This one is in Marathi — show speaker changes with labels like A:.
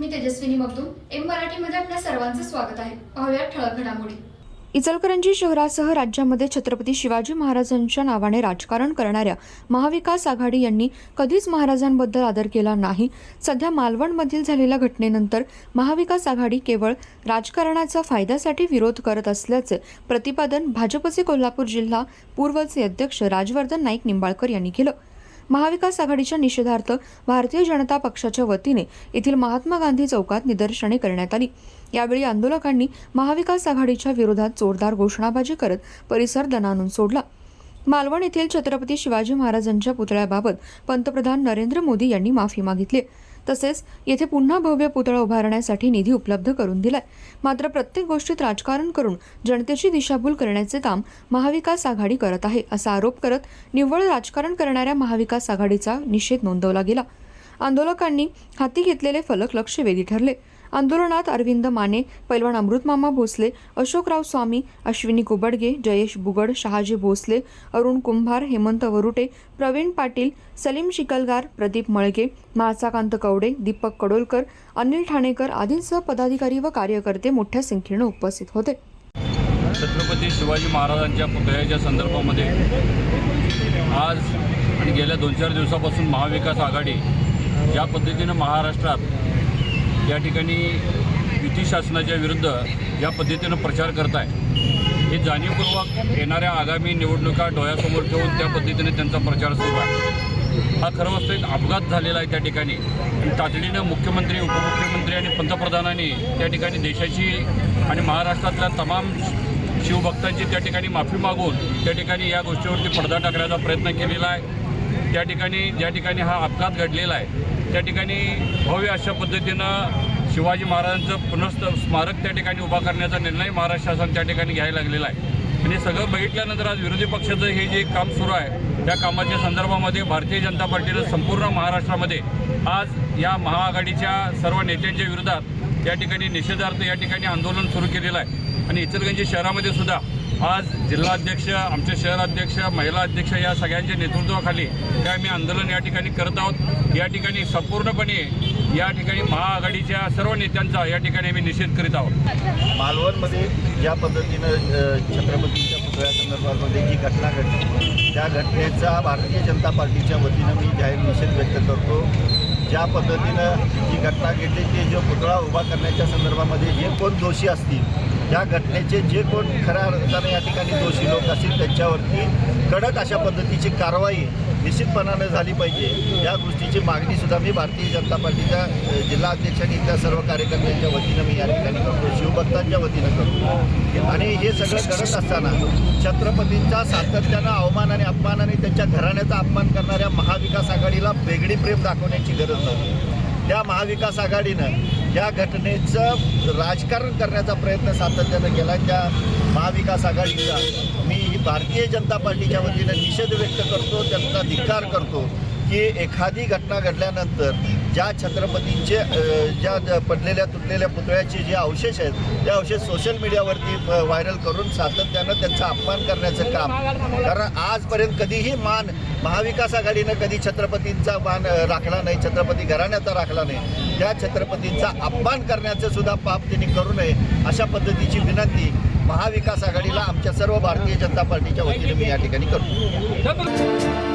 A: मी तेजस्विनी मगदूम एम मराठीमध्ये आपल्या सर्वांचं स्वागत आहे. पाहूया ठळक घडामोडी.
B: इचलकरंजी शहरासह राज्यामध्ये छत्रपती शिवाजी महाराजांच्या नावाने राजकारण करणाऱ्या महाविकास आघाडी यांनी कधीच महाराजांबद्दल आदर केला नाही. सध्या मालवणमधील झालेल्या घटनेनंतर महाविकास आघाडी केवळ राजकारणाचा फायद्यासाठी विरोध करत असल्याचे प्रतिपादन भाजपचे कोल्हापूर जिल्हा पूर्वचे अध्यक्ष राजवर्धन नाईक निंबाळकर यांनी केलं. महाविकास आघाडीच्या निषेधार्थ भारतीय जनता पक्षाच्या वतीने येथील महात्मा गांधी चौकात निदर्शने करण्यात आली. यावेळी आंदोलकांनी महाविकास आघाडीच्या विरोधात जोरदार घोषणाबाजी करत परिसर दणानून सोडला. मालवण येथील छत्रपती शिवाजी महाराजांच्या पुतळ्याबाबत पंतप्रधान नरेंद्र मोदी यांनी माफी मागितली. तसेच येथे पुन्हा भव्य पुतळा उभारण्यासाठी निधी उपलब्ध करून दिलाय. मात्र प्रत्येक गोष्टीत राजकारण करून जनतेची दिशाभूल करण्याचे काम महाविकास आघाडी करत आहे असा आरोप करत निव्वळ राजकारण करणाऱ्या महाविकास आघाडीचा निषेध नोंदवला गेला. आंदोलकांनी हाती घेतलेले फलक लक्षवेधी ठरले. आंदोलनात अरविंद माने पैलवान अमृतमामा भोसले अशोकराव स्वामी अश्विनी कुबडगे जयेश बुगड शहाजी भोसले अरुण कुंभार हेमंत वरुटे प्रवीण पाटील सलीम शिकलगार प्रदीप मळगे महासाकांत कवडे दीपक कडोलकर अनिल ठाणेकर आदींसह पदाधिकारी व कार्यकर्ते मोठ्या संख्येनं उपस्थित होते.
C: छत्रपती शिवाजी महाराजांच्या पुतळ्याच्या संदर्भामध्ये आज आणि गेल्या दोन चार दिवसापासून महाविकास आघाडी ज्या पद्धतीनं महाराष्ट्रात या ठिकाणी युती शासनाच्या विरुद्ध ज्या पद्धतीनं प्रचार करत आहे हे जाणीवपूर्वक येणाऱ्या आगामी निवडणुका डोळ्यासमोर ठेवून त्या पद्धतीने त्यांचा प्रचार सुरू आहे. हा खरं वास्तविक अपघात झालेला आहे त्या ठिकाणी. आणि तातडीनं मुख्यमंत्री उपमुख्यमंत्री आणि पंतप्रधानांनी त्या ठिकाणी देशाची आणि महाराष्ट्रातल्या तमाम शिवभक्तांची त्या ठिकाणी माफी मागून त्या ठिकाणी या गोष्टीवरती पडदा टाकण्याचा प्रयत्न केलेला आहे. त्या ठिकाणी ज्या ठिकाणी हा अपघात घडलेला आहे त्या ठिकाणी भव्य अशा पद्धतीनं शिवाजी महाराजांचं पुनस्त स्मारक त्या ठिकाणी उभा करण्याचा निर्णय महाराष्ट्र शासन त्या ठिकाणी घ्यायला लागलेला आहे. आणि सगळं बघितल्यानंतर आज विरोधी पक्षाचं हे जे काम सुरू आहे त्या कामाच्या संदर्भामध्ये भारतीय जनता पार्टीनं संपूर्ण महाराष्ट्रामध्ये आज या महाआघाडीच्या सर्व नेत्यांच्या विरोधात या ठिकाणी निषेधार्थ या ठिकाणी आंदोलन सुरू केलेलं आहे. आणि इचलगंजी शहरामध्ये सुद्धा आज जिल्हाध्यक्ष आमचे शहराध्यक्ष महिला अध्यक्ष या सगळ्यांच्या नेतृत्वाखाली काय आम्ही आंदोलन या ठिकाणी करत आहोत या ठिकाणी संपूर्णपणे या ठिकाणी महाआघाडीच्या सर्व नेत्यांचा या ठिकाणी आम्ही निषेध करीत आहोत.
D: मालवणमध्ये ज्या पद्धतीनं छत्रपतींच्या पुतळ्यासंदर्भामध्ये जी घटना घडली त्या घटनेचा भारतीय जनता पार्टीच्या वतीनं मी जाहीर निषेध व्यक्त करतो. ज्या पद्धतीनं जी घटना घडली ते जो पुतळा उभा करण्याच्या संदर्भामध्ये जे कोण दोषी असतील या घटनेचे जे कोण खऱ्या अर्थाने या ठिकाणी दोषी लोक असतील त्यांच्यावरती कडक अशा पद्धतीची कारवाई निश्चितपणानं झाली पाहिजे. या गोष्टीची मागणीसुद्धा मी भारतीय जनता पार्टीच्या जिल्हा अध्यक्ष आणि सर्व कार्यकर्त्यांच्या वतीनं मी या ठिकाणी करतो. शिवभक्तांच्या वतीनं करतो. आणि हे सगळं करत असताना छत्रपतींचा सातत्यानं अवमान आणि अपमान आणि त्यांच्या घराण्याचा अपमान करणाऱ्या महाविकास आघाडीला वेगळी प्रेम दाखवण्याची गरज नव्हती. त्या महाविकास आघाडीनं या घटनेचं राजकारण करण्याचा प्रयत्न सातत्यानं केला त्या महाविकास आघाडीचा. मी भारतीय जनता पार्टीच्या वतीनं निषेध व्यक्त करतो त्यांचा धिक्कार करतो की एखादी घटना घडल्यानंतर ज्या छत्रपतींचे ज्या पडलेल्या तुटलेल्या पुतळ्याचे जे अवशेष आहेत ते अवशेष सोशल मीडियावरती व्हायरल करून सातत्यानं त्यांचा अपमान करण्याचं काम. कारण आजपर्यंत कधीही मान महाविकास आघाडीनं कधी छत्रपतींचा मान राखला नाही छत्रपती घराण्याचा राखला नाही त्या छत्रपतींचा अपमान करण्याचं सुद्धा पाप त्यांनी करू नये अशा पद्धतीची विनंती महाविकास आघाडीला आमच्या सर्व भारतीय जनता पार्टीच्या वतीने मी या ठिकाणी करतो.